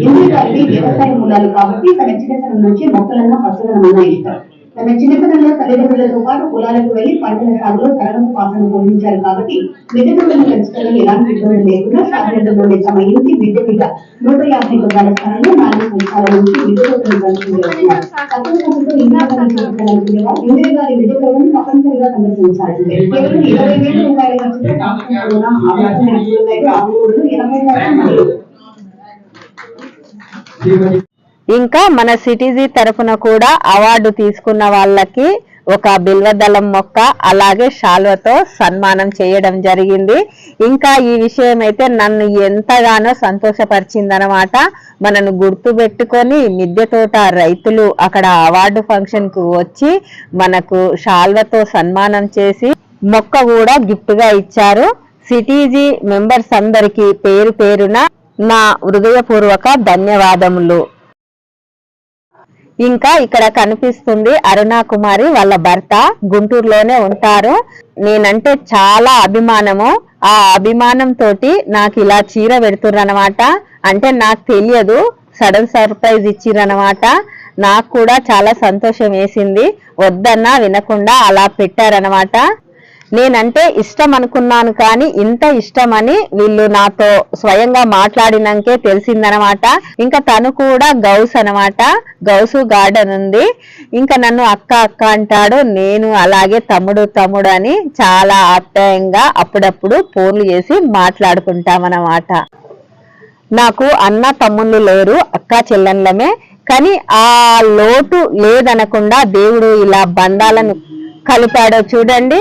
ఎందుకంటే వ్యవసాయ మూలాలు కాబట్టి తన చిన్నతనం నుంచి మొక్కలన్నా పచ్చదనమన్నా ఇస్తారు తన చిన్నతనంలో తల్లిదండ్రులతో పాటు పొలాలకు వెళ్ళి పంటల సాగులో తరగతి పాత్రను పోషించారు కాబట్టి మిద్దెతోటను పెంచడంలో ఎలాంటి ఇబ్బంది లేకుండా సాగరంలోని తమ ఇంటి మిద్దె మీద నూట యాభై గజాల స్థలంలో నాలుగు సంవత్సరాల నుంచి మిద్దె ఇందిరా గారి మిద్దె తప్పనిసరిగా సందర్శించాల్సిందే. కేవలం ఇరవై వేల రూపాయల ఖర్చుతో సంవత్సరంలో ఎనభై శాతం ఇంకా మన సిటీజీ తరఫున కూడా అవార్డు తీసుకున్న వాళ్ళకి ఒక బిల్వదళం మొక్క అలాగే శాల్వతో సన్మానం చేయడం జరిగింది. ఇంకా ఈ విషయం అయితే నన్ను ఎంతగానో సంతోషపరిచిందనమాట. మనను గుర్తు పెట్టుకొని మిద్దె తోట రైతులు అక్కడ అవార్డు ఫంక్షన్కు వచ్చి మనకు శాల్వతో సన్మానం చేసి మొక్క కూడా గిఫ్ట్గా ఇచ్చారు. సిటీజీ మెంబర్స్ అందరికి పేరు పేరున నా హృదయపూర్వక ధన్యవాదములు. ఇంకా ఇక్కడ కనిపిస్తుంది అరుణా కుమారి వాళ్ళ భర్త. గుంటూరులోనే ఉంటారు. నేనంటే చాలా అభిమానము. ఆ అభిమానం తోటి నాకు ఇలా చీర పెడుతుర్రనమాట అంటే నాకు తెలియదు. సడన్ సర్ప్రైజ్ ఇచ్చిరనమాట నాకు కూడా చాలా సంతోషం వేసింది. వద్దన్నా వినకుండా అలా పెట్టారనమాట నేనంటే ఇష్టం అనుకున్నాను కానీ ఇంత ఇష్టమని వీళ్ళు నాతో స్వయంగా మాట్లాడినాకే తెలిసిందనమాట. ఇంకా తను కూడా గౌస్ అనమాట. గౌసు గార్డెన్ ఉంది. ఇంకా నన్ను అక్క అక్క అంటాడు. నేను అలాగే తమ్ముడు తమ్ముడు అని చాలా ఆప్యాయంగా అప్పుడప్పుడు ఫోన్లు చేసి మాట్లాడుకుంటామన్నమాట నాకు అన్న తమ్ముళ్ళు లేరు అక్క చెల్లెళ్ళమే. కానీ ఆ లోటు లేదనకుండా దేవుడు ఇలా బంధాలను కలిపాడో చూడండి.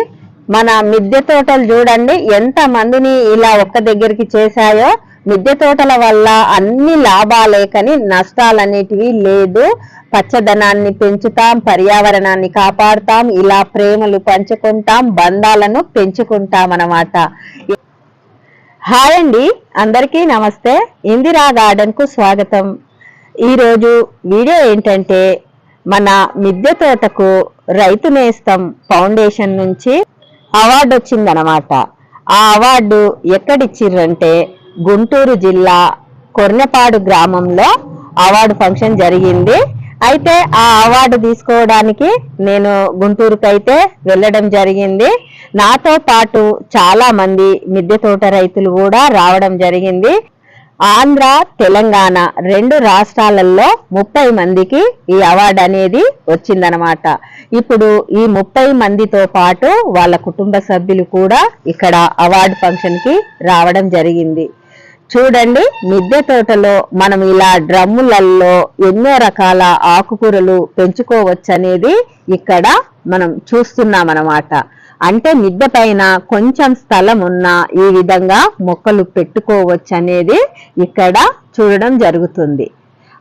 మన మిద్దె తోటలు చూడండి ఎంత మందిని ఇలా ఒక్క దగ్గరికి చేశాయో మిద్దె తోటల వల్ల అన్ని లాభాలే కానీ నష్టాలనేటివి లేదు. పచ్చదనాన్ని పెంచుతాం పర్యావరణాన్ని కాపాడుతాం ఇలా ప్రేమలు పంచుకుంటాం బంధాలను పెంచుకుంటాం అన్నమాట హాయ్ అండి అందరికీ నమస్తే. ఇందిరా గార్డెన్కు స్వాగతం. ఈరోజు వీడియో ఏంటంటే మన మిద్దె తోటకు రైతు నేస్తం ఫౌండేషన్ నుంచి అవార్డు వచ్చిందనమాట ఆ అవార్డు ఎక్కడిచ్చిర్రంటే గుంటూరు జిల్లా కొర్నెపాడు గ్రామంలో అవార్డు ఫంక్షన్ జరిగింది. అయితే ఆ అవార్డు తీసుకోవడానికి నేను గుంటూరుకైతే వెళ్ళడం జరిగింది. నాతో పాటు చాలా మంది మిద్దె తోట రైతులు కూడా రావడం జరిగింది. ఆంధ్ర తెలంగాణ రెండు రాష్ట్రాలలో ముప్పై మందికి ఈ అవార్డు అనేది వచ్చిందనమాట ఇప్పుడు ఈ ముప్పై మందితో పాటు వాళ్ళ కుటుంబ సభ్యులు కూడా ఇక్కడ అవార్డు ఫంక్షన్కి రావడం జరిగింది. చూడండి మిద్దె తోటలో మనం ఇలా డ్రమ్ములలో ఎన్నో రకాల ఆకుకూరలు పెంచుకోవచ్చు అనేది ఇక్కడ మనం చూస్తున్నాం అన్నమాట అంటే మిద్దె పైన కొంచెం స్థలం ఉన్నా ఈ విధంగా మొక్కలు పెట్టుకోవచ్చు అనేది ఇక్కడ చూడడం జరుగుతుంది.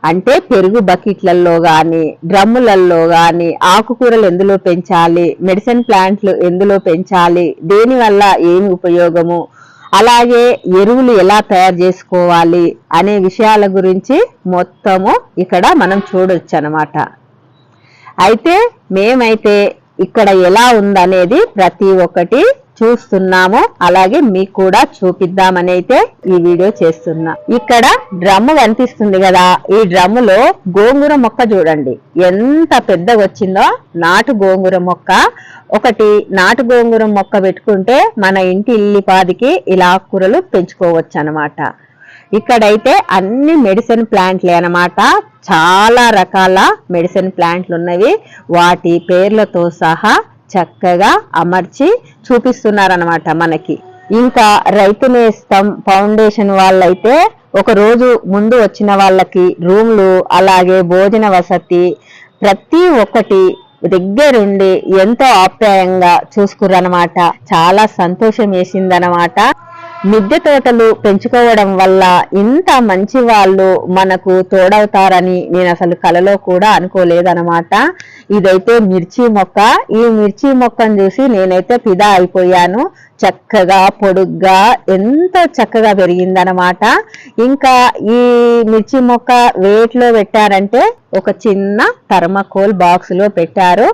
అంటే పెరుగు బకెట్లలో కానీ డ్రమ్ములలో కానీ ఆకుకూరలు ఎందులో పెంచాలి మెడిసిన్ ప్లాంట్లు ఎందులో పెంచాలి దేనివల్ల ఏమి ఉపయోగము అలాగే ఎరువులు ఎలా తయారు చేసుకోవాలి అనే విషయాల గురించి మొత్తము ఇక్కడ మనం చూడొచ్చు అనమాట అయితే మేమైతే ఇక్కడ ఎలా ఉందనేది ప్రతి ఒక్కటి చూస్తున్నాము. అలాగే మీకు కూడా చూపిద్దామని అయితే ఈ వీడియో చేస్తున్నా. ఇక్కడ డ్రమ్ము కనిపిస్తుంది కదా. ఈ డ్రమ్ములో గోంగూర మొక్క చూడండి. ఎంత పెద్దగా వచ్చిందో నాటు గోంగూర మొక్క. ఒకటి నాటు గోంగూర మొక్క పెట్టుకుంటే మన ఇంటి ఇల్లిపాదికి ఇలా ఆకుకూరలు పెంచుకోవచ్చు అనమాట ఇక్కడైతే అన్ని మెడిసిన్ ప్లాంట్లే అన్నమాట. చాలా రకాల మెడిసిన్ ప్లాంట్లు ఉన్నవి. వాటి పేర్లతో సహా చక్కగా అమర్చి చూపిస్తున్నారనమాట మనకి. ఇంకా రైతు నేస్తం ఫౌండేషన్ వాళ్ళైతే ఒక రోజు ముందు వచ్చిన వాళ్ళకి రూమ్లు అలాగే భోజన వసతి ప్రతి ఒక్కటి దగ్గరుండి ఎంతో ఆప్యాయంగా చూసుకురనమాట చాలా సంతోషం వేసిందనమాట మిద్దె తోటలు పెంచుకోవడం వల్ల ఇంత మంచి వాళ్ళు మనకు తోడవుతారని నేను అసలు కలలో కూడా అనుకోలేదనమాట ఇదైతే మిర్చి మొక్క. ఈ మిర్చి మొక్కను చూసి నేనైతే ఫిదా అయిపోయాను. చక్కగా పొడుగ్గా ఎంతో చక్కగా పెరిగిందనమాట ఇంకా ఈ మిర్చి మొక్క వేట్లో పెట్టారంటే ఒక చిన్న థర్మకోల్ బాక్స్లో పెట్టారు.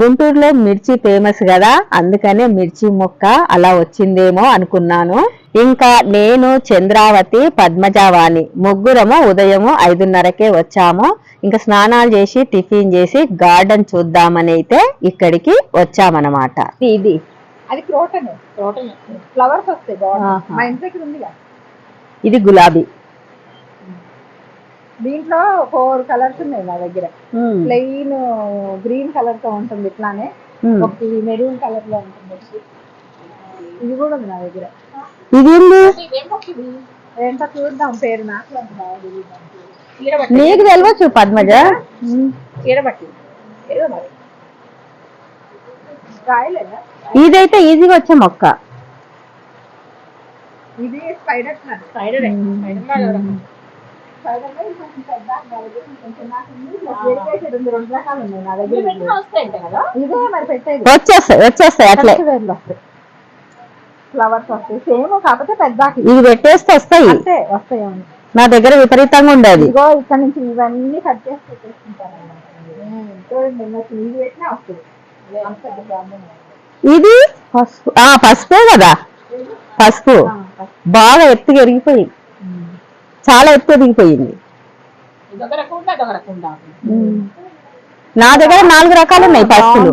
గుంటూరులో మిర్చి ఫేమస్ కదా అందుకనే మిర్చి మొక్క అలా వచ్చిందేమో అనుకున్నాను. ఇంకా నేను చంద్రావతి పద్మజావాణి ముగ్గురము ఉదయము ఐదున్నరకే వచ్చాము. ఇంకా స్నానాలు చేసి టిఫిన్ చేసి గార్డెన్ చూద్దామని అయితే ఇక్కడికి వచ్చామన్నమాట. ఇది. అది క్రోటన్ క్రోటన్. ఫ్లవర్స్ వస్తాయి బాగుంది ఆహా. మా ఇంటి దగ్గర ఉందిగా. ఇది గులాబీ. దీంట్లో ఫోర్ కలర్స్ ఉన్నాయి నా దగ్గర. ప్లెయిన్ గ్రీన్ కలర్తో ఉంటుంది ఇట్లానే. ఒకటి మెరూన్ కలర్లో ఉంటుంది. ఇది కూడా ఉంది నా దగ్గర. ఇది? ఏంటో చూద్దాం. పేరు నాకు అంత బాగా తెలియదు. నీకు తెలియచ్చు పద్మజ. ఇదైతే ఈజీగా వచ్చే మొక్క. ఇది స్పైడర్ స్పైడర్. వచ్చేస్తాయి అట్లే. ఫ్లవర్స్ వస్తాయి. సేమ్ కాకపోతే పెద్ద ఇవి పెట్టేస్తే వస్తాయి. వస్తాయి. నా దగ్గర విపరీతంగా ఉండేది. ఇక్కడ నుంచి ఇవన్నీ కట్ చేసి పెట్టేసుకుంటాను చూడండి నాకు ఇది? పసుపు. ఆ పసుపే కదా? పసుపు. బాగా ఎత్తుగా ఎరిగిపోయింది. చాలా ఎత్తు ఎదిగిపోయింది నా దగ్గర నాలుగు రకాలు ఉన్నాయి పసుపులు.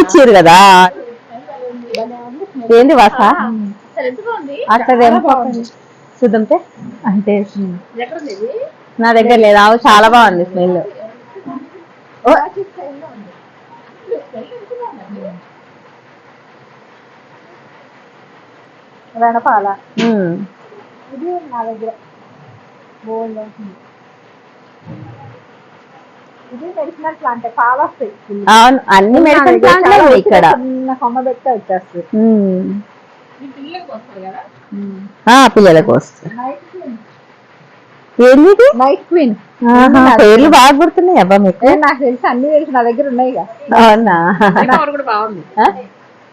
ఇచ్చారు కదా. ఏంది వాస అసలు చూద్దాంతే. అంటే నా దగ్గర లేదు. ఆవు చాలా బాగుంది స్మెల్. వెనపాల. ఇది నా దగ్గర. బోల్డ్ అవుతుంది. ఇది మెడిసినల్ ప్లాంట్ పాలు వస్తాయి అవును. అన్ని ప్లాంట్లే ఇక్కడ. కొమ్మ పెడితే వచ్చేస్తుంది. పిల్లలకి వస్తారు నైట్ క్వీన్ పేర్లు బాగా గుర్తున్నాయి అబ్బా మీకు నాకు తెలిసి అన్ని తెలిసి నా దగ్గర ఉన్నాయి. అవునా? బాగుంది.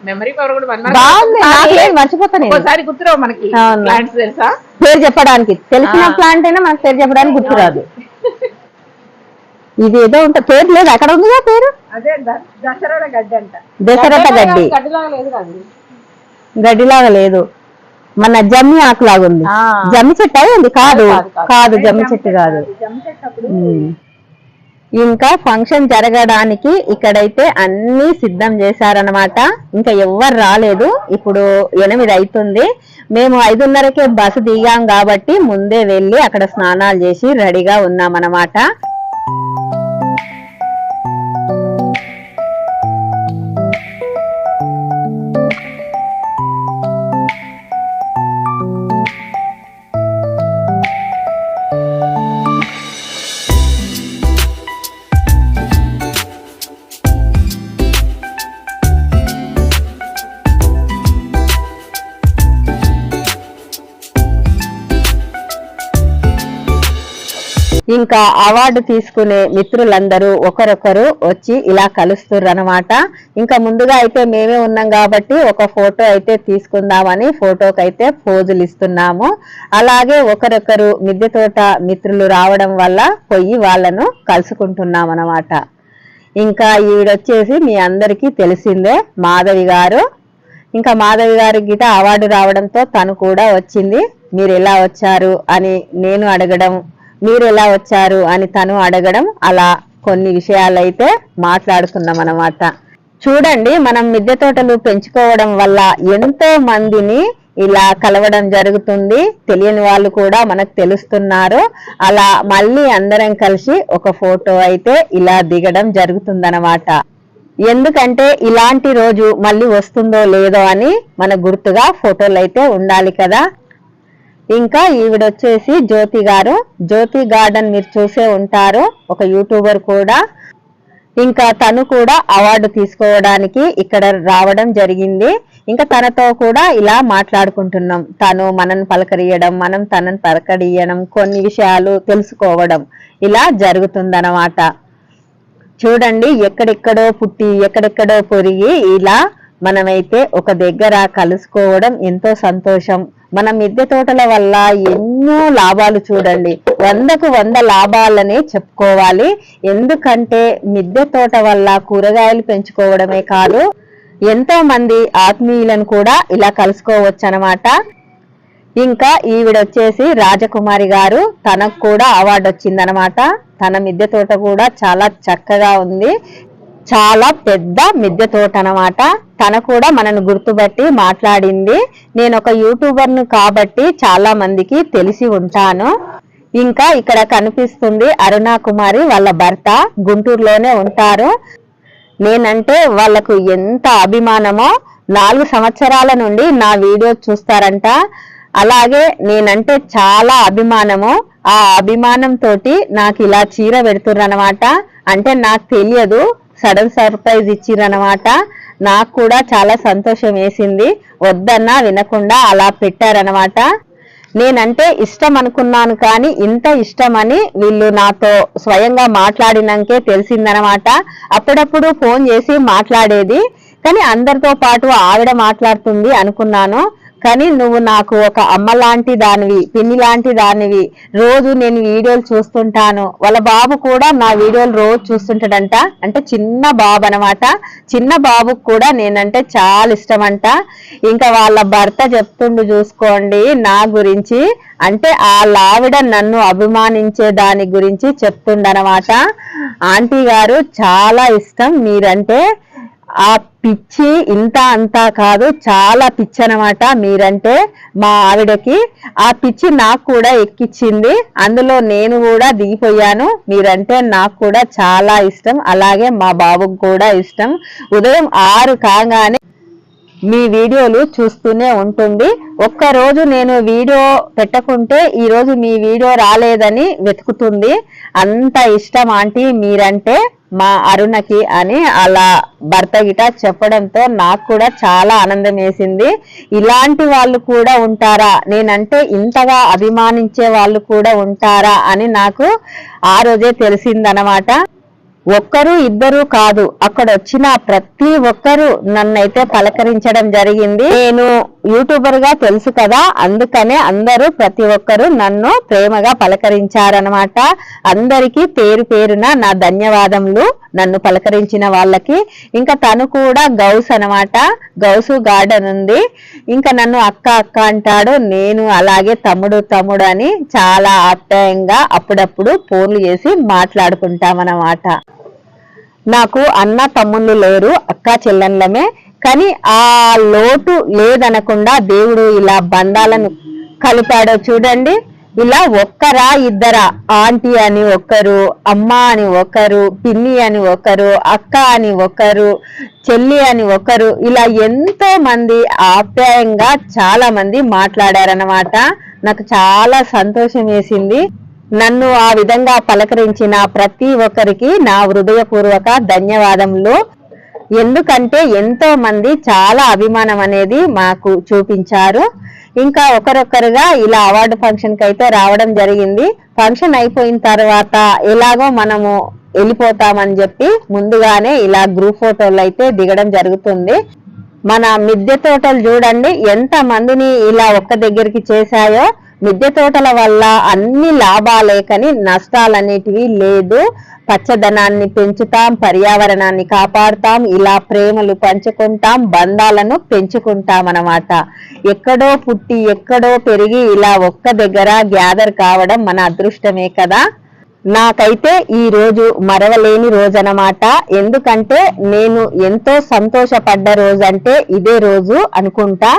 మెమరీ పవర్ కూడా వన్ బాగుంది నాకు లేదు మర్చిపోతాను నేను. ఒకసారి గుర్తురావు మనకి అవును. ప్లాంట్స్ తెలుసా? పేరు చెప్పడానికి. తెలిసిన ప్లాంట్ అయినా మనకు పేరు చెప్పడానికి గుర్తురాదు. ఇది ఏదో ఉంటుంది పేరు లేదు అక్కడ ఉందిగా పేరు? అదే దసరా గడ్డి అంట దశరథ గడ్డి. గడ్డిలాగా లేదు కాదు గడ్డిలాగా లేదు. మన జమ్మి ఆకులాగా ఉంది. జమ్మి చెట్టు అయ్యింది కాదు. కాదు, జమ్మి చెట్టు కాదు. ఇంకా ఫంక్షన్ జరగడానికి ఇక్కడైతే అన్ని సిద్ధం చేశారనమాట ఇంకా ఎవ్వరు రాలేదు. ఇప్పుడు ఎనిమిది అవుతుంది మేము ఐదున్నరకే బస్సు దిగాం కాబట్టి ముందే వెళ్ళి అక్కడ స్నానాలు చేసి రెడీగా ఉన్నామన్నమాట. ఇంకా అవార్డు తీసుకునే మిత్రులందరూ ఒకరొకరు వచ్చి ఇలా కలుస్తుర్రనమాట ఇంకా ముందుగా అయితే మేమే ఉన్నాం కాబట్టి ఒక ఫోటో అయితే తీసుకుందామని ఫోటోకి అయితే పోజులు ఇస్తున్నాము అలాగే ఒకరొకరు మిద్దె తోట మిత్రులు రావడం వల్ల పోయి వాళ్ళను కలుసుకుంటున్నాం అనమాట ఇంకా ఈవిడొచ్చేసి మీ అందరికీ తెలిసిందే మాధవి గారు. ఇంకా మాధవి గారి గిట అవార్డు రావడంతో తను కూడా వచ్చింది. మీరు ఎలా వచ్చారు అని నేను అడగడం మీరు ఎలా వచ్చారు అని తను అడగడం అలా కొన్ని విషయాలైతే మాట్లాడుకున్నాం అన్నమాట. చూడండి మనం మిద్దె తోటలు పెంచుకోవడం వల్ల ఎంతో మందిని ఇలా కలవడం జరుగుతుంది. తెలియని వాళ్ళు కూడా మనకు తెలుస్తున్నారు. అలా మళ్ళీ అందరం కలిసి ఒక ఫోటో అయితే ఇలా దిగడం జరుగుతుందన్నమాట. ఎందుకంటే ఇలాంటి రోజు మళ్ళీ వస్తుందో లేదో అని మన గుర్తుగా ఫోటోలు అయితే ఉండాలి కదా. ఇంకా ఈవిడ వచ్చేసి జ్యోతి గారు. జ్యోతి గార్డెన్ మీరు చూసే ఉంటారు. ఒక యూట్యూబర్ కూడా. ఇంకా తను కూడా అవార్డు తీసుకోవడానికి ఇక్కడ రావడం జరిగింది. ఇంకా తనతో కూడా ఇలా మాట్లాడుకుంటున్నాం. తను మనని పలకరియడం మనం తనని పలకరియడం కొన్ని విషయాలు తెలుసుకోవడం ఇలా జరుగుతుందన్నమాట. చూడండి ఎక్కడెక్కడో పుట్టి ఎక్కడెక్కడో పొరిగి ఇలా మనమైతే ఒక దగ్గర కలుసుకోవడం ఎంతో సంతోషం. మన మిద్దె తోటల వల్ల ఎన్నో లాభాలు చూడండి. వందకు వంద లాభాలని చెప్పుకోవాలి. ఎందుకంటే మిద్దె తోట వల్ల కూరగాయలు పెంచుకోవడమే కాదు ఎంతో మంది ఆత్మీయులను కూడా ఇలా కలుసుకోవచ్చు అనమాట ఇంకా ఈవిడ వచ్చేసి రాజకుమారి గారు తనకు కూడా అవార్డు వచ్చిందనమాట తన మిద్దె తోట కూడా చాలా చక్కగా ఉంది. చాలా పెద్ద మిద్దె తోట అనమాట తన కూడా మనను గుర్తుపట్టి మాట్లాడింది. నేను ఒక యూట్యూబర్ను కాబట్టి చాలా మందికి తెలిసి ఉంటాను. ఇంకా ఇక్కడ కనిపిస్తుంది అరుణా కుమారి వాళ్ళ భర్త. గుంటూరులోనే ఉంటారు. నేనంటే వాళ్ళకు ఎంత అభిమానమో నాలుగు సంవత్సరాల నుండి నా వీడియో చూస్తారంట. అలాగే నేనంటే చాలా అభిమానము. ఆ అభిమానంతో నాకు ఇలా చీర పెడుతుర్రనమాట అంటే నాకు తెలియదు. సడన్ సర్ప్రైజ్ ఇచ్చిరనమాట నాకు కూడా చాలా సంతోషం వేసింది. వద్దన్నా వినకుండా అలా పెట్టారనమాట నేనంటే ఇష్టం అనుకున్నాను కానీ ఇంత ఇష్టమని వీళ్ళు నాతో స్వయంగా మాట్లాడినాకే తెలిసిందనమాట అప్పుడప్పుడు ఫోన్ చేసి మాట్లాడేది. కానీ అందరితో పాటు ఆవిడ మాట్లాడుతుంది అనుకున్నాను. కానీ నువ్వు నాకు ఒక అమ్మ లాంటి దానివి పిన్ని లాంటి దానివి. రోజు నేను వీడియోలు చూస్తుంటాను. వాళ్ళ బాబు కూడా నా వీడియోలు రోజు చూస్తుంటాడంట. అంటే చిన్న బాబు అనమాట చిన్న బాబుకు కూడా నేనంటే చాలా ఇష్టం అంట ఇంకా వాళ్ళ భర్త చెప్తుండు చూసుకోండి నా గురించి. అంటే ఆ లావిడ నన్ను అభిమానించే దాని గురించి చెప్తుండనమాట ఆంటీ గారు చాలా ఇష్టం మీరంటే. ఆ పిచ్చి ఇంత అంతా కాదు చాలా పిచ్చి అనమాట మీరంటే మా ఆవిడకి. ఆ పిచ్చి నాకు కూడా ఎక్కిచ్చింది. అందులో నేను కూడా దిగిపోయాను. మీరంటే నాకు కూడా చాలా ఇష్టం. అలాగే మా బాబుకు కూడా ఇష్టం. ఉదయం ఆరు కాగానే మీ వీడియోలు చూస్తూనే ఉంటుంది. ఒక్క రోజు నేను వీడియో పెట్టకుంటే ఈరోజు మీ వీడియో రాలేదని వెతుకుతుంది. అంత ఇష్టం ఆంటీ మీరంటే మా అరుణకి అని అలా భర్త గిట చెప్పడంతో నాకు కూడా చాలా ఆనందం వేసింది. ఇలాంటి వాళ్ళు కూడా ఉంటారా? నేనంటే ఇంతగా అభిమానించే వాళ్ళు కూడా ఉంటారా అని నాకు ఆ రోజే తెలిసిందనమాట ఒక్కరు ఇద్దరు కాదు. అక్కడ వచ్చిన ప్రతి ఒక్కరు నన్నైతే పలకరించడం జరిగింది. నేను యూట్యూబర్గా తెలుసు కదా అందుకనే అందరూ ప్రతి ఒక్కరు నన్ను ప్రేమగా పలకరించారనమాట అందరికీ పేరు పేరున నా ధన్యవాదములు నన్ను పలకరించిన వాళ్ళకి. ఇంకా తను కూడా గౌస్ అనమాట గౌసు గార్డెన్ ఉంది. ఇంకా నన్ను అక్క అక్క అంటాడు నేను అలాగే తమ్ముడు తమ్ముడు అని చాలా ఆప్యాయంగా అప్పుడప్పుడు ఫోన్లు చేసి మాట్లాడుకుంటామన్నమాట. నాకు అన్న తమ్ముళ్ళు లేరు అక్క చెల్లెళ్ళమే. కానీ ఆ లోటు లేదనకుండా దేవుడు ఇలా బంధాలను కలిపాడో చూడండి. ఇలా ఒక్కరా ఇద్దరా ఆంటీ అని ఒకరు అమ్మ అని ఒకరు పిన్ని అని ఒకరు అక్క అని ఒకరు చెల్లి అని ఒకరు ఇలా ఎంతో మంది ఆప్యాయంగా చాలా మంది మాట్లాడారనమాట నాకు చాలా సంతోషం వేసింది. నన్ను ఆ విధంగా పలకరించిన ప్రతి ఒక్కరికి నా హృదయపూర్వక ధన్యవాదములు. ఎందుకంటే ఎంతో మంది చాలా అభిమానం అనేది మాకు చూపించారు. ఇంకా ఒకరొకరుగా ఇలా అవార్డు ఫంక్షన్కి అయితే రావడం జరిగింది. ఫంక్షన్ అయిపోయిన తర్వాత ఎలాగో మనము వెళ్ళిపోతామని చెప్పి ముందుగానే ఇలా గ్రూప్ ఫోటోలు అయితే దిగడం జరుగుతుంది. మన మిద్దె తోటలు చూడండి ఎంత మందిని ఇలా ఒక్క దగ్గరికి చేశాయో మిద్దె తోటల వల్ల అన్ని లాభాలే కానీ నష్టాలనేటివి లేదు. పచ్చదనాన్ని పెంచుతాం పర్యావరణాన్ని కాపాడుతాం ఇలా ప్రేమలు పంచుకుంటాం బంధాలను పెంచుకుంటాం అన్నమాట ఎక్కడో పుట్టి ఎక్కడో పెరిగి ఇలా ఒక్క దగ్గర గ్యాదర్ కావడం మన అదృష్టమే కదా. నాకైతే ఈ రోజు మరవలేని రోజు అన్నమాట ఎందుకంటే నేను ఎంతో సంతోషపడ్డ రోజు అంటే ఇదే రోజు అనుకుంటా.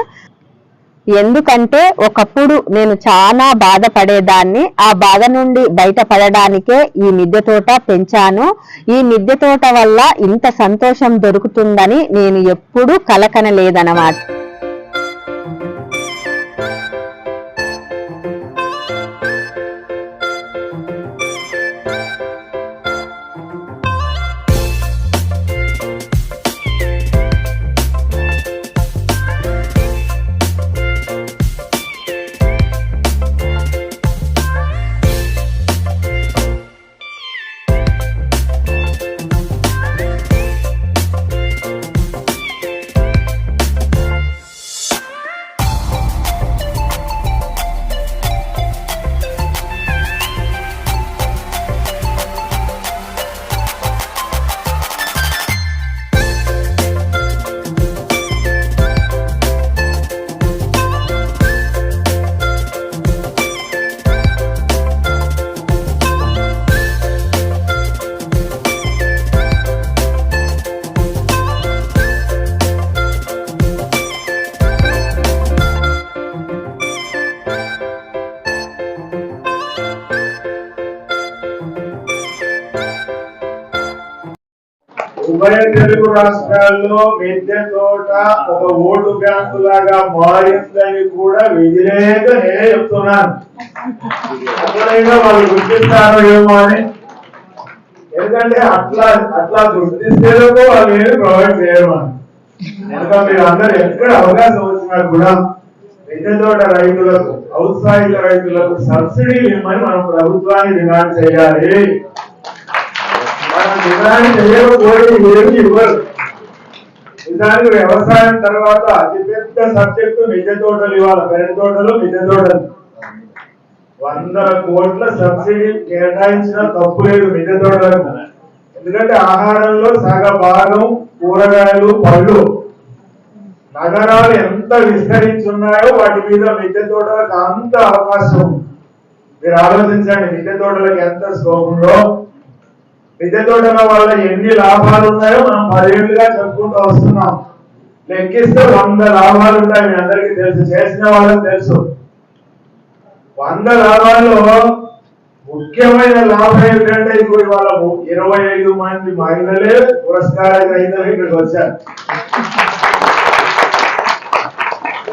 ఎందుకంటే ఒకప్పుడు నేను చాలా బాధపడేదాన్ని ఆ బాధ నుండి బయటపడడానికే ఈ మిద్దె తోట పెంచాను. ఈ మిద్దె తోట వల్ల ఇంత సంతోషం దొరుకుతుందని నేను ఎప్పుడూ కలకనలేదనమాట ఉభయ తెలుగు రాష్ట్రాల్లో మిద్దె తోట ఒక ఓటు బ్యాంకు లాగా మారిందని కూడా విధిలేక నేనే చెప్తున్నాను. అట్లయినా వాళ్ళు గుర్తిస్తారు ఏమో అని? ఎందుకంటే అట్లా అట్లా గుర్తిస్తేనే వాళ్ళు ఏమి ప్రొవైడ్ చేయమని కనుక మీరు అందరూ ఎక్కడ అవకాశం వచ్చినా కూడా మిద్దె తోట రైతులకు ఔత్సాహిక రైతులకు సబ్సిడీ ఇవ్వమని మనం ప్రభుత్వాన్ని డిమాండ్ చేయాలి. మనం నేను చేయకపోతే ఏమి ఇవ్వరు. నిజానికి వ్యవసాయం తర్వాత అతిపెద్ద సబ్జెక్టు మిద్దె తోటలు ఇవ్వాలి పెరటి తోటలు మిద్దె తోటలు. వందల కోట్ల సబ్సిడీ కేటాయించిన తప్పు లేదు మిద్దె తోటలకు ఎందుకంటే ఆహారంలో సగ భాగం కూరగాయలు పళ్ళు. నగరాలు ఎంత విస్తరించున్నాయో వాటి మీద మిద్దె తోటలకు అంత అవకాశం మీరు ఆలోచించండి మిద్దె తోటలకు ఎంత స్కోప్ ఉందో. మిద్దె తోటల వల్ల ఎన్ని లాభాలు ఉన్నాయో మనం పదేళ్ళుగా చెప్పుకుంటూ వస్తున్నాం. లెక్కిస్తే వంద లాభాలు ఉంటాయి మీ అందరికీ తెలుసు. చేసిన వాళ్ళకి తెలుసు. వంద లాభాల్లో ముఖ్యమైన లాభం ఏంటంటే ఇప్పుడు వాళ్ళ ఇరవై ఐదు మంది మహిళలే పురస్కార గ్రహీతలు ఇక్కడికి వచ్చారు.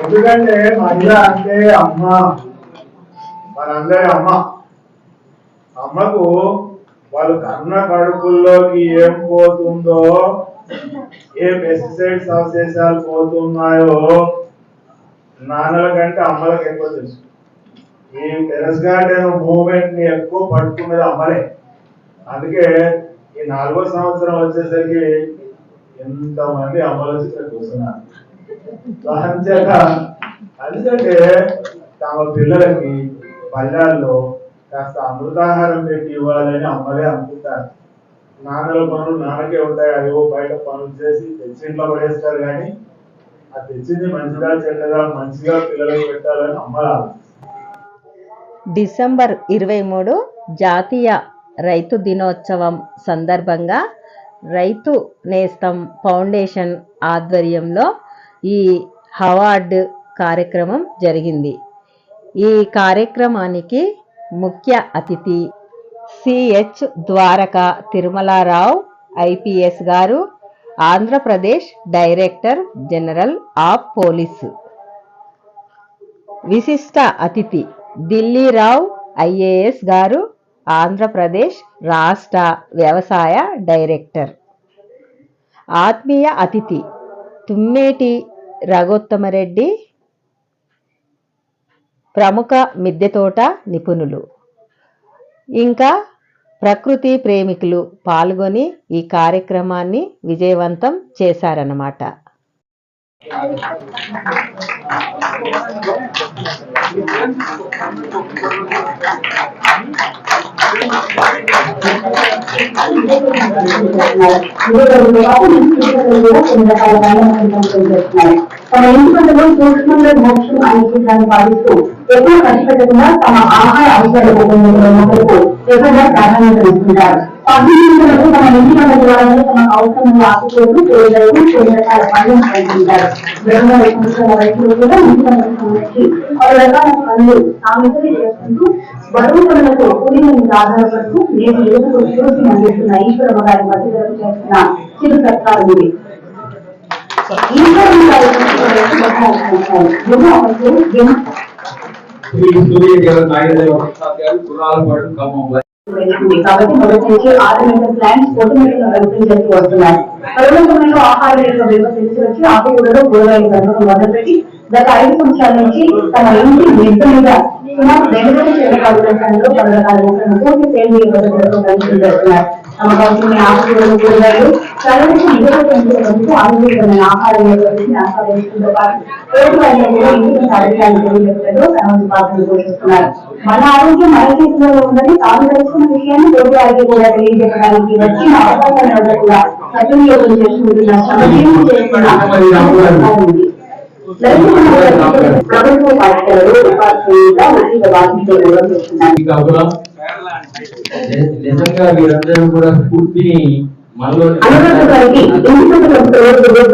ఎందుకంటే మహిళ అంటే అమ్మ. మనందరి అమ్మ. అమ్మకు వాళ్ళు కన్న కడుపుల్లోకి ఏం పోతుందో ఏ పెస్టిసైడ్స్ అవశేషాలు పోతున్నాయో నాన్నల కంటే అమ్మలకు ఎక్కువ తెలుసు. ఈ టెరస్ గార్డెన్ మూమెంట్ని ఎక్కువ పట్టుకున్నది అమ్మలే. అందుకే ఈ నాలుగో సంవత్సరం వచ్చేసరికి ఎంతమంది అమ్మలు వచ్చి కూర్చున్నారు. అందుకంటే తమ పిల్లలకి పల్లెల్లో కాస్త అమృతాహారం పెట్టి ఇవ్వాలని అమ్మలే అనుకుంటారు. నాన్నల పనులు నాన్నకే ఉంటాయి అదేవో బయట పనులు చేసి తెచ్చింట్లో పడేస్తారు కానీ ఆ తెచ్చింది మంచిగా చెడ్డగా మంచిగా పిల్లలకు పెట్టాలని అమ్మలు డిసెంబర్ ఇరవై మూడు జాతీయ రైతు దినోత్సవం సందర్భంగా రైతు నేస్తం ఫౌండేషన్ ఆధ్వర్యంలో ఈ అవార్డు కార్యక్రమం జరిగింది. ఈ కార్యక్రమానికి ముఖ్య అతిథి సిహెచ్ ద్వారక తిరుమలారావు ఐపీఎస్ గారు Andhra Pradesh director general of police. విశిష్ట అతిథి ఢిల్లీరావు ఐఏఎస్ గారు ఆంధ్రప్రదేశ్ రాష్ట్ర వ్యవసాయ డైరెక్టర్. ఆత్మీయ అతిథి తుమ్మేటి రఘోత్తమరెడ్డి ప్రముఖ మిద్దె తోట నిపుణులు. ఇంకా ప్రకృతి ప్రేమికులు పాల్గొని ఈ కార్యక్రమాన్ని విజయవంతం చేశారన్నమాట. తమ మోక్షం అనే పాటిస్తూ ఎక్కువ ఖర్చు పెట్టకుండా తమ ఆహార అవసరాల మొక్కలకు ఎక్కువగా ప్రాధాన్యత ఇస్తుంటారు. పద్దెనిమిదిలకు తమ ఇంటి వద్ద ద్వారా తమ అవసరమైన ఆకుకూరలు కూరగాయలు కొన్ని రకాల పనులను పండించారు రెండు సంవత్సరాల రైతులు కూడా ఇంటి వద్దకు సంబంధించి పలు రకాల పనులు సాగుతూ చేసుకుంటూ బరువు పనులకు మీద ఆధారపడుతూ నేటి యువతకు స్ఫూర్తిని అందిస్తున్న ఈశ్వరమ్మ గారి మధ్యలో చేస్తున్న చిరు సత్కారం ఇది. గారి శ్రీ కాబట్టి మొదటి నుంచి ఆరు మీటర్ ప్లాంట్స్ కొట్టుమిట్లు కలుపుతూ వస్తున్నారు కరోనా ఆహారం యొక్క విలువ వచ్చి ఆకుకూరలు మొదలుపెట్టి గత ఐదు సంవత్సరాల నుంచి తమ ఇంటి మిద్ద మీద సుమారు రెండు వేల చెరకాలు ప్రదేశాలలో సేంద్రీయ పద్ధతులతో పెంచుతూ చేస్తున్నారు తమ కావాల్సిన ఆకుకూరలు కూరగాయలు చల్లటి నిజంగా పెంచుకోవడానికి ఆరోగ్యకరమైన ఆహారం యొక్క ఆస్వాదించడంతో పాటు కూరగాయలను కూడా ఇంటికి సాధించడానికి తెలియజేస్తూ తన వంతు పోషిస్తున్నారు మన ఆరోగ్యం మన చేతిలో ఉందని తాను తెలుసుకున్న విషయాన్ని రోడ్డు వారికి కూడా తెలియజేయడానికి వచ్చిన అవకాశాలను కూడా సద్వినియోగం చేసుకుంటున్న చేస్తున్న నిజంగా వీరందరూ కూడా స్ఫూర్తిని మనలో అనురాధ గారికి ఇంటి ప్రభుత్వ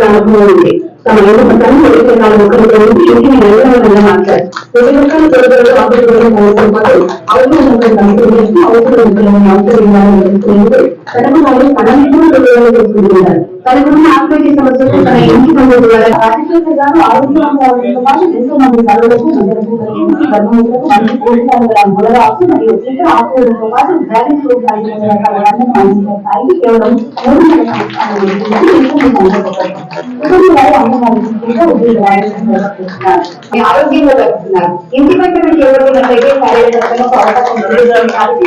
అనుభవం ఉంది తమ ఇంటి పక్కన ఇరవై నాలుగు మొక్కలు పెంచి ఇంటిని నిర్వహణగా మార్చారు ప్రతి ఒక్కరి తోటలో అభివృద్ధి పోవడం పాటు అవసరం మొక్కలు కమిటీ చేసి అవసరం మొక్కలను అవసరం నిర్వహిస్తున్నందుకు తనకు మరియు తన నిధులు ఉపయోగం చేసుకుంటున్నారు తనకున్న ఆరోగ్య సమస్యలు తన ఇంటి బంధువుల వల్ల ఆరోగ్యంగా ఉండడంతో పాటు ఎంతో మంది మీ ఆరోగ్యంగా ఇంటి పట్ల శారీరక రక్షణకు అవకాశం కాబట్టి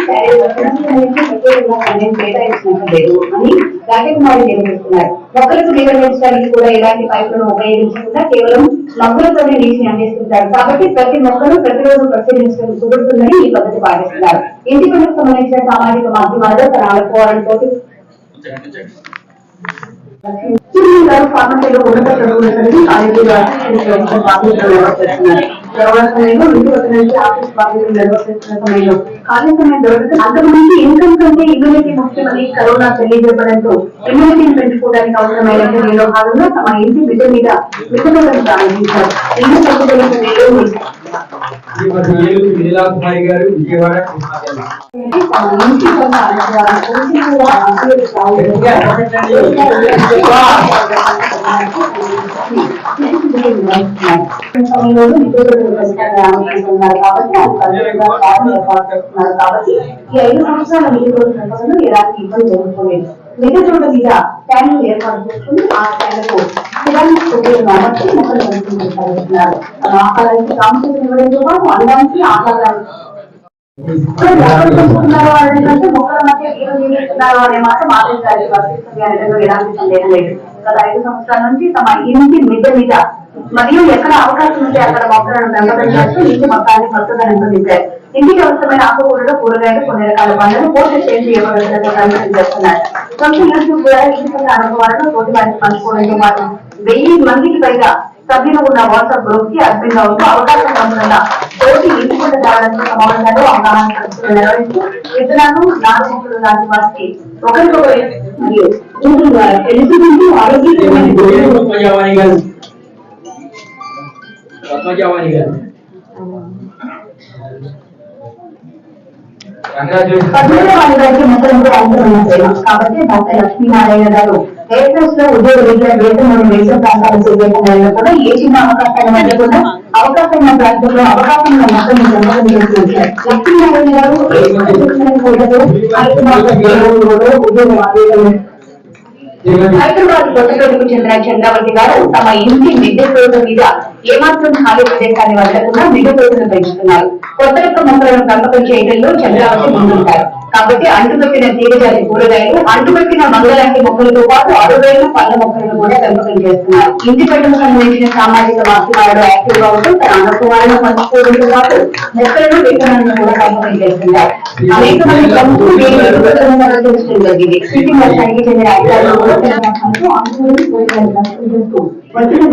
కేటాయించినట్టు లేదు అని రాజకుమారి నిర్వహిస్తున్నారు మొక్కలకు నిర్వహించడానికి కూడా ఎలాంటి పైపులను ఉపయోగించకుండా కేవలం మొక్కలతోనే నీటిని అందిస్తుంటారు. కాబట్టి ప్రతి మొక్కను ప్రతిరోజు పరిశీలించడం కుదురుతుందని ఈ పద్ధతి పాటిస్తున్నారు. ఇంటి పనులకు సంబంధించిన సామాజిక మాధ్యమాల్లో తన అనుభవాలతో ఉన్నత చదువులు కలిగి కాలేజీలో అసిస్టెంట్ బాధ్యతలు నిర్వర్తిస్తున్నారు నుంచి ఆఫీస్ బాధ్యతలు నిర్వర్తిస్తున్న సమయంలో ఖాళీ సమయం దొరకదు. అంతకుముందు ఇన్కమ్ కంటే ఇమ్యూనిటీ ముఖ్యమని కరోనా తెలియజెప్పడంతో ఇమ్యూనిటీని పెంచుకోవడానికి అవసరమైన చర్యలో భాగంగా తమ ఇంటి బిడ్డ మీద మితలను ప్రారంభించారు. ఇంటి పట్టుదల గారు విజయవాడ కృష్ణా కాబట్టి ఈ ఐదు సంవత్సరాల ఎలాంటి ఇబ్బంది మిగతా చోట మీద ఏర్పాటు చేసుకుని ఆ మొక్కలు పెంచుకుంటున్నారు ఆహారానికి ఇవ్వడంతో పాటు అందానికి మొక్కల మధ్య ఏం జీవిస్తున్నారు అనే ఎలాంటి సందేహం లేదు గత ఐదు సంవత్సరాల నుంచి తమ ఇంటి మిద్దె మీద మరియు ఎక్కడ అవకాశం ఉంటే అక్కడ మొక్కలను పెంపకం చేస్తూ ఇంటి మొత్తాన్ని కొత్తగా నిర్వహించారు ఇంటికి అవసరమైన ఆకుకూరలు కూరగాయలు కొన్ని రకాల పండ్లను పోటీ చేసి ఇవ్వగలతో పెంపకం చేస్తున్నారు సొంత యూట్యూబ్ ద్వారా ఇంటి అనుభవాలను తోటి వారికి పంచుకోవడంతో పాటు వెయ్యి మందికి పైగా సభ్యులు ఉన్న వాట్సాప్ గ్రూప్కి అర్థంగా ఉంటూ అవకాశం పొందుతున్న తోటి ఇంటి పంట దారులతో సమావేశాలు అవగాహన సదస్సులు నిర్వహిస్తూ విత్తనాలు నాటు మొక్కలు లాంటి వాటికి ఒకరికొకరు మరియు ఇంటి ద్వారా తెలుసుకుంటూ ఆరోగ్యకరమైన గోయలు పద్మజావాణి గారు పద్మజావాణి గారు కంగ్రాచులేషన్ పద్మజ వారి గారికి మొత్తంలో అవసరమైన సేవ కాబట్టి డాక్టర్ లక్ష్మీనారాయణ గారు ఎయిర్ ఫోర్స్లో ఉద్యోగ రీత్యా వేతనం వేసే ప్రాంతాలు చేసే సమయంలో కూడా ఏ చిన్న అవకాశాన్ని వదలకుండా అవకాశం ఉన్న ప్రాంతంలో అవకాశం ఉన్న మొత్తం లక్ష్మీనారాయణ గారు ఉద్యోగం హైదరాబాద్ కొత్తపేటకు చెందిన చంద్రావతి గారు తమ ఇంటి మిద్దె తోట మీద ఏమాత్రం ఖాళీ ప్రదేశాన్ని వదలకుండా మిద్దె తోటను పెంచుతున్నారు. కొత్త రకం మొక్కలను పెంపకం చేయడంలో చంద్రావతి ముందుంటారు. కాబట్టి అంటుపెట్టిన తీగజాతి కూరగాయలు అంటుపెట్టిన మంగళాంటి మొక్కలతో పాటు అరుదైన పళ్ళ మొక్కలను కూడా పెంపకం చేస్తున్నారు. ఇంటి పెట్టుకు సంబంధించిన సామాజిక మాధ్యమాలలో యాక్టివ్గా ఉంటూ తన అనుభవాలను పంచుకోవడంతో పాటు మొక్కలను విత్తనాలను కూడా పెంపకం చేస్తున్నారు. అనేక మంది ప్రముఖులు దీని విలువలను జరిగింది సిటీ వర్షానికి చెందిన అధికారులు కూడా తెలంగాణలో ఆందోళన కూరగాయలు పెంపకం చేస్తూ వచ్చిన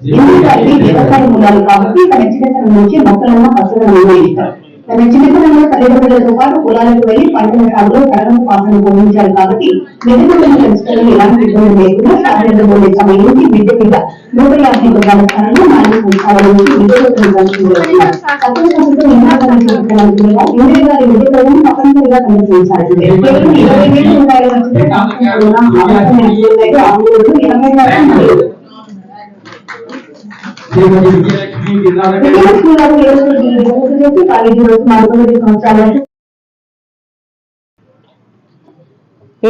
దిగుబడి ఎందుకంటే వ్యవసాయ మూలాలు కాబట్టి తన చిన్నతనం నుంచి మొక్కలను పచ్చదనం ఇస్తారు తన చిన్నతనంలో తల్లిదండ్రులతో పాటు పొలాలకు వెళ్ళి పంటల సాగులో తరగతి పాత్రను పొందించారు కాబట్టి మెరుగుదలను పెంచడంలో ఎలాంటి ఇబ్బంది లేకుండా సాధారణ తమ బిడ్డ మీద నూట యాభై గృహాల స్థానంలో నాలుగు సంస్థల నుంచి విద్యుత్తులను తప్పనిసరిగా ఇరవై వేల రూపాయల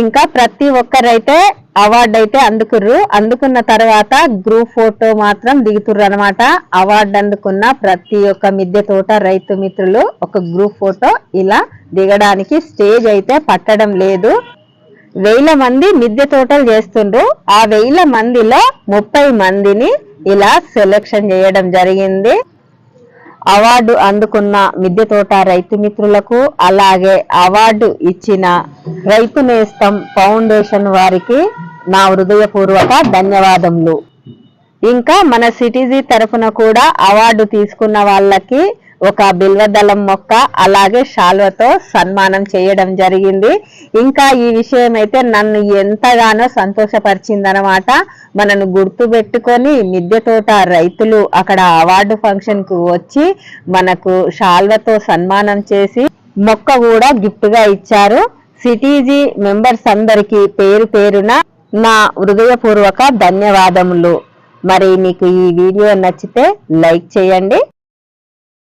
ఇంకా ప్రతి ఒక్కరైతే అవార్డు అయితే అందుకుర్రు. అందుకున్న తర్వాత గ్రూప్ ఫోటో మాత్రం దిగుతుర్రు అనమాట అవార్డు అందుకున్న ప్రతి ఒక్క మిద్దె తోట రైతు మిత్రులు ఒక గ్రూప్ ఫోటో ఇలా దిగడానికి స్టేజ్ అయితే పట్టడం లేదు. వేల మంది మిద్దె తోటలు చేస్తుండ్రు. ఆ వేల మందిలో ముప్పై మందిని ఇలా సెలెక్షన్ చేయడం జరిగింది. అవార్డు అందుకున్న మిద్దె తోట రైతు మిత్రులకు అలాగే అవార్డు ఇచ్చిన రైతు నేస్తం ఫౌండేషన్ వారికి నా హృదయపూర్వక ధన్యవాదములు. ఇంకా మన సిటీజీ తరఫున కూడా అవార్డు తీసుకున్న వాళ్ళకి ఒక బిల్వదళం మొక్క అలాగే శాల్వతో సన్మానం చేయడం జరిగింది. ఇంకా ఈ విషయం అయితే నన్ను ఎంతగానో సంతోషపరిచిందనమాట మనను గుర్తుపెట్టుకొని మిద్దె తోట రైతులు అక్కడ అవార్డు ఫంక్షన్కు వచ్చి మనకు శాల్వతో సన్మానం చేసి మొక్క కూడా గిఫ్ట్గా ఇచ్చారు. సిటీజీ మెంబర్స్ అందరికీ పేరు పేరున నా హృదయపూర్వక ధన్యవాదములు. మరి మీకు ఈ వీడియో నచ్చితే లైక్ చేయండి.